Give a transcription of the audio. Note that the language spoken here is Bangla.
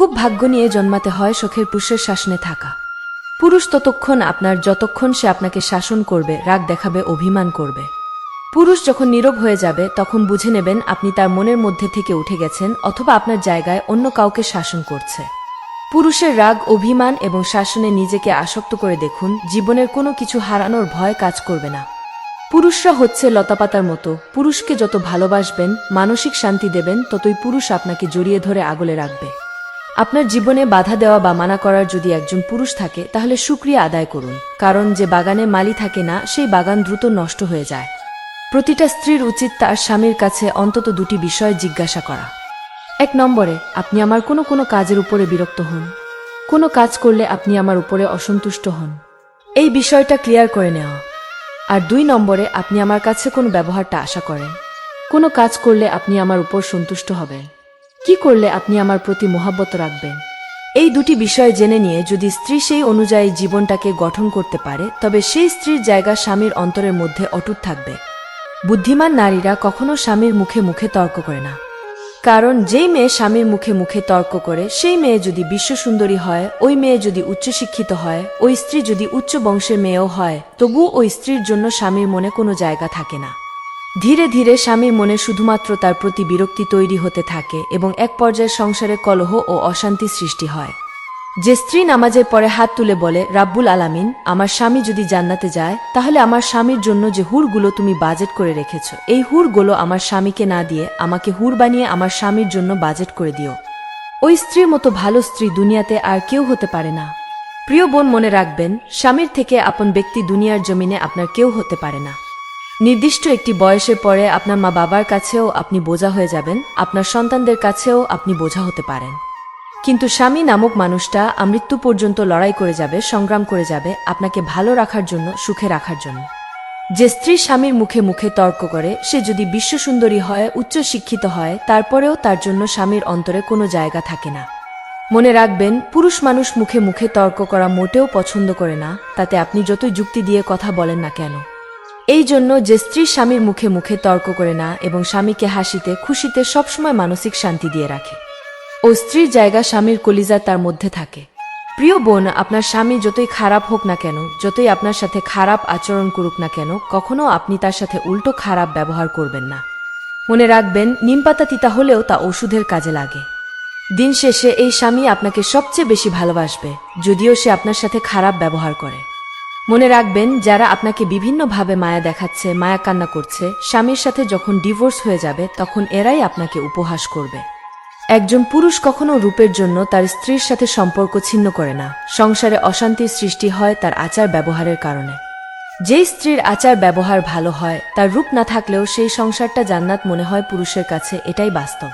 খুব ভাগ্য নিয়ে জন্মাতে হয় শখের পুরুষের শাসনে থাকা। পুরুষ ততক্ষণ আপনার যতক্ষণ সে আপনাকে শাসন করবে, রাগ দেখাবে, অভিমান করবে। পুরুষ যখন নীরব হয়ে যাবে, তখন বুঝে নেবেন আপনি তার মনের মধ্যে থেকে উঠে গেছেন অথবা আপনার জায়গায় অন্য কাউকে শাসন করছে। পুরুষের রাগ, অভিমান এবং শাসনে নিজেকে আসক্ত করে দেখুন, জীবনের কোনো কিছু হারানোর ভয় কাজ করবে না। পুরুষরা হচ্ছে লতাপাতার মতো, পুরুষকে যত ভালোবাসবেন, মানসিক শান্তি দেবেন, ততই পুরুষ আপনাকে জড়িয়ে ধরে আগলে রাখবে। আপনার জীবনে বাধা দেওয়া বা মানা করার যদি একজন পুরুষ থাকে, তাহলে সুক্রিয়া আদায় করুন, কারণ যে বাগানে মালি থাকে না, সেই বাগান দ্রুত নষ্ট হয়ে যায়। প্রতিটা স্ত্রীর উচিত তার স্বামীর কাছে অন্তত দুটি বিষয় জিজ্ঞাসা করা। এক নম্বরে, আপনি আমার কোনো কোনো কাজের উপরে বিরক্ত হন। কোনো কাজ করলে আপনি আমার উপরে অসন্তুষ্ট হন। এই বিষয়টা ক্লিয়ার করে নেওয়া। আর দুই নম্বরে, আপনি আমার কাছে কোন ব্যবহারটা আশা করেন। কোনো কাজ করলে আপনি আমার উপর সন্তুষ্ট হবেন। কি করলে আপনি আমার প্রতি মহাব্বত রাখবেন? এই দুটি বিষয় জেনে নিয়ে যদি স্ত্রী সেই অনুযায়ী জীবনটাকে গঠন করতে পারে, তবে সেই স্ত্রীর জায়গা স্বামীর অন্তরের মধ্যে অটুট থাকবে। বুদ্ধিমান নারীরা কখনো স্বামীর মুখে মুখে তর্ক করে না। কারণ যেই মেয়ে স্বামীর মুখে মুখে তর্ক করে, সেই মেয়ে যদি বিশ্বসুন্দরী হয়, ওই মেয়ে যদি উচ্চশিক্ষিত হয়, ওই স্ত্রী যদি উচ্চ বংশের মেয়েও হয় তবু ওই স্ত্রীর জন্য স্বামীর মনে কোনো জায়গা থাকে না। ধীরে ধীরে স্বামীর মনে শুধুমাত্র তার প্রতি বিরক্তি তৈরি হতে থাকে এবং এক পর্যায়ে সংসারে কলহ ও অশান্তি সৃষ্টি হয়। যে স্ত্রী নামাজের পরে হাত তুলে বলে, রাব্বুল আলামিন, আমার স্বামী যদি জান্নাতে যায়, তাহলে আমার স্বামীর জন্য যে হুরগুলো তুমি বাজেট করে রেখেছ, এই হুরগুলো আমার স্বামীকে না দিয়ে আমাকে হুর বানিয়ে আমার স্বামীর জন্য বাজেট করে দিও। ওই স্ত্রীর মতো ভালো স্ত্রী দুনিয়াতে আর কেউ হতে পারে না। প্রিয় বোন মনে রাখবেন, স্বামীর থেকে আপন ব্যক্তি দুনিয়ার জমিনে আপনার কেউ হতে পারে না। নির্দিষ্ট একটি বয়সের পরে আপনার মা বাবার কাছেও আপনি বোঝা হয়ে যাবেন, আপনার সন্তানদের কাছেও আপনি বোঝা হতে পারেন। কিন্তু স্বামী নামক মানুষটা আমৃত্যু পর্যন্ত লড়াই করে যাবে, সংগ্রাম করে যাবে, আপনাকে ভালো রাখার জন্য, সুখে রাখার জন্য। যে স্ত্রী স্বামীর মুখে মুখে তর্ক করে, সে যদি বিশ্বসুন্দরী হয় উচ্চ শিক্ষিত হয়, তারপরেও তার জন্য স্বামীর অন্তরে কোনো জায়গা থাকে না। মনে রাখবেন, পুরুষ মানুষ মুখে মুখে তর্ক করা মোটেও পছন্দ করে না, তাতে আপনি যতই যুক্তি দিয়ে কথা বলেন না কেন। এই জন্য যে স্ত্রী স্বামীর মুখে মুখে তর্ক করে না এবং স্বামীকে হাসিতে, খুশিতে সবসময় মানসিক শান্তি দিয়ে রাখে। ও স্ত্রীর জায়গা স্বামীর কলিজা তার মধ্যে থাকে। প্রিয় বোন, আপনার স্বামী যতই খারাপ হোক না কেন, যতই আপনার সাথে খারাপ আচরণ করুক না কেন, কখনো আপনি তার সাথে উল্টো খারাপ ব্যবহার করবেন না। মনে রাখবেন নিমপাতা তিতা হলেও তা ওষুধের কাজে লাগে। দিন শেষে এই স্বামী আপনাকে সবচেয়ে বেশি ভালোবাসবে, যদিও সে আপনার সাথে খারাপ ব্যবহার করে। মনে রাখবেন, যারা আপনাকে বিভিন্নভাবে মায়া দেখাচ্ছে, মায়া কান্না করছে, স্বামীর সাথে যখন ডিভোর্স হয়ে যাবে, তখন এরাই আপনাকে উপহাস করবে। একজন পুরুষ কখনো রূপের জন্য তার স্ত্রীর সাথে সম্পর্ক ছিন্ন করে না। সংসারে অশান্তির সৃষ্টি হয় তার আচার ব্যবহারের কারণে। যেই স্ত্রীর আচার ব্যবহার ভালো হয়, তার রূপ না থাকলেও সেই সংসারটা জান্নাত মনে হয় পুরুষের কাছে, এটাই বাস্তব।